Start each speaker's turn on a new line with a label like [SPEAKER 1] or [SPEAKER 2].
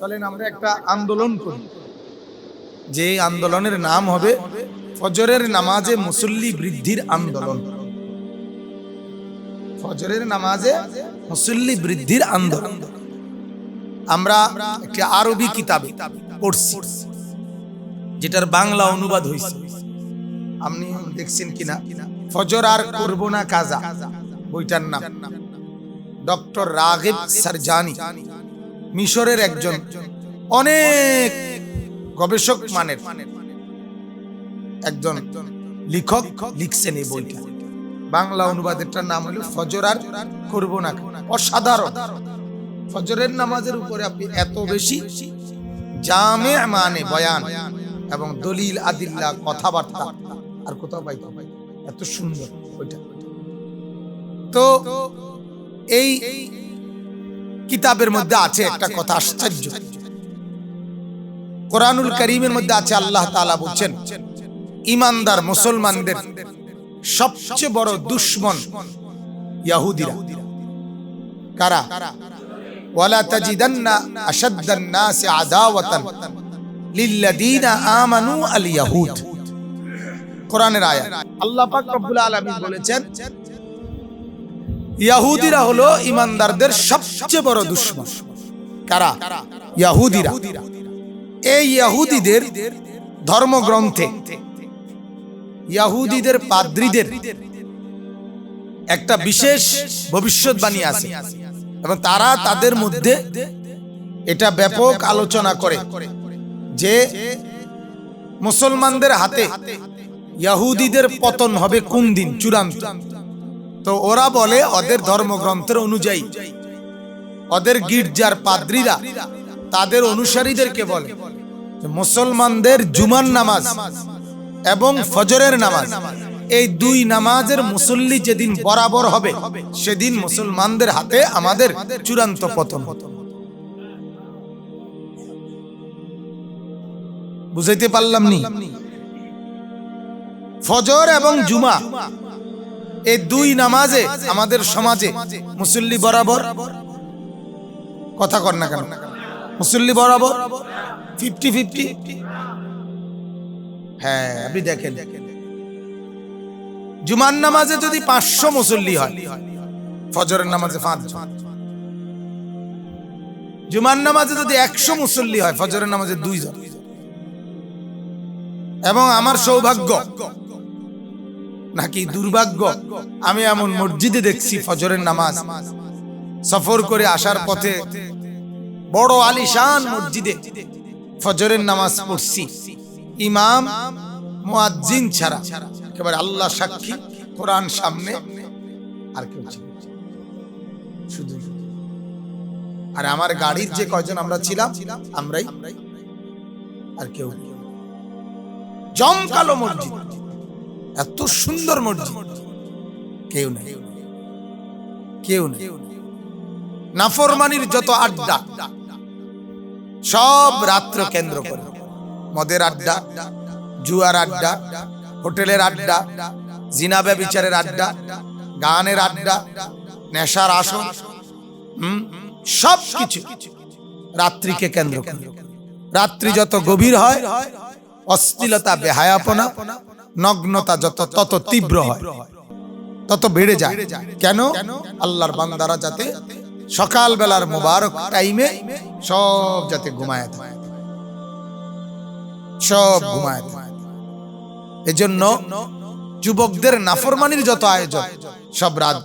[SPEAKER 1] চলেন আমরা একটা আন্দোলন করি। যে আন্দোলনের নাম হবে ফজরের নামাজে মুসল্লি বৃদ্ধির আন্দোলন। ফজরের নামাজে মুসল্লি বৃদ্ধির আন্দোলন। আমরা একটি আরবি কিতাবে পড়ছি, যেটার বাংলা অনুবাদ হয়েছে আপনি দেখছেন কিনা? ফজর আর করব না কাজা, বইটার নাম। Doctor Ragib Sarjani. মিশরের একজন। অনেক গবেষক মানের। একজন লেখক লিখছেন এই বইটা। বাংলা অনুবাদেরটার নাম হলো ফজর আর করব না অসাধারণ। ফজরের নামাজের উপরে আপনি এত বেশি জামে মানে বয়ান এবং দলিল আদিল্লা কথাবার্তা আর কোথাও পাইতো এত সুন্দর ওইটা তো এই কিতাবের মধ্যে আছে একটা কথা আশ্চর্য। কোরআনুল করিমের মধ্যে আছে আল্লাহ তাআলা বলছেন, ইমানদার মুসলমানদের সবচেয়ে বড় দুশ্মন ইহুদিরা কারা? ওয়ালা আল্লাহ বলেছেন ইয়াহুদিরা হলো ইমানদারদের সবচেয়ে বড় দুশ্মন। কারা? ইয়াহুদিরা। এই ইয়াহুদিদের ধর্মগ্রন্থে ইয়াহুদিদের পাদ্রীদের একটা বিশেষ ভবিষ্যৎবাণী আছে এবং তারা তাদের মধ্যে এটা ব্যাপক আলোচনা করে যে মুসলমানদের হাতে ইয়াহুদিদের পতন হবে কোন দিন? চূড়ান্ত। তো ওরা বলে ওদের ধর্মগ্রন্থের অনুযায়ী। ওদের গির্জার পাদ্রীরা তাদের অনুসারীদেরকে বলে মুসলমানদের জুমার নামাজ এবং ফজরের নামাজ, এই দুই নামাজের মুসল্লি যেদিন বরাবর হবে, সেদিন মুসলমানদের হাতে আমাদের চূড়ান্ত পতন। বুঝাইতে পারলাম নি? ফজর এবং জুমা এই দুই নামাজে আমাদের সমাজে মুসল্লি বরাবর কথা কর না কেন? মুসল্লি বরাবর ফিফটি ফিফটি। হ্যাঁ আপনি দেখেন। জুমার নামাজে যদি পাঁচশো মুসল্লি হয়, ফজরের নামাজে পাঁচ জুমার নামাজে যদি একশো মুসল্লি হয়, ফজরের নামাজে দুইজন। এবং আমার সৌভাগ্য নাকি দুর্ভাগ্য? আমি এমন মসজিদে দেখছি ফজরের নামাজ। সফর করে আসার পথে বড় আলিশান মসজিদে ফজরের নামাজ পড়ছি। ইমাম, মুয়াজ্জিন ছাড়া। একেবারে আল্লাহ সাক্ষী, কোরআন সামনে। আর কেউ শুধু আর আমার গাড়ির যে কয়জন আমরা ছিলাম, আমরাই। আর কেউ জমকালো মসজিদ। এত সুন্দর মসজিদ। কেউ নেই। কেউ নেই। নাফরমানির যত আড্ডা, সব রাত্র কেন্দ্র করে। মদের আড্ডা, জুয়ার আড্ডা, হোটেলের আড্ডা জিনাবে বিচারের আড্ডা, গানের আড্ডা, নেশার আসন সব কিছু রাত্রিকে কেন্দ্র করে। রাত্রি যত গভীর হয়, অশ্লীলতা, বেহায়াপনা নগ্নতা যত, তত তীব্র হয়, তত বেড়ে যায়। কেন? আল্লাহর বান্দারা যাতে সকাল বেলার মোবারক টাইমে সব যাতে ঘুমায় থাকে। সব ঘুমায় থাকে। এজন্য যুবকদের নাফরমানির যত আয়োজন, সব রাত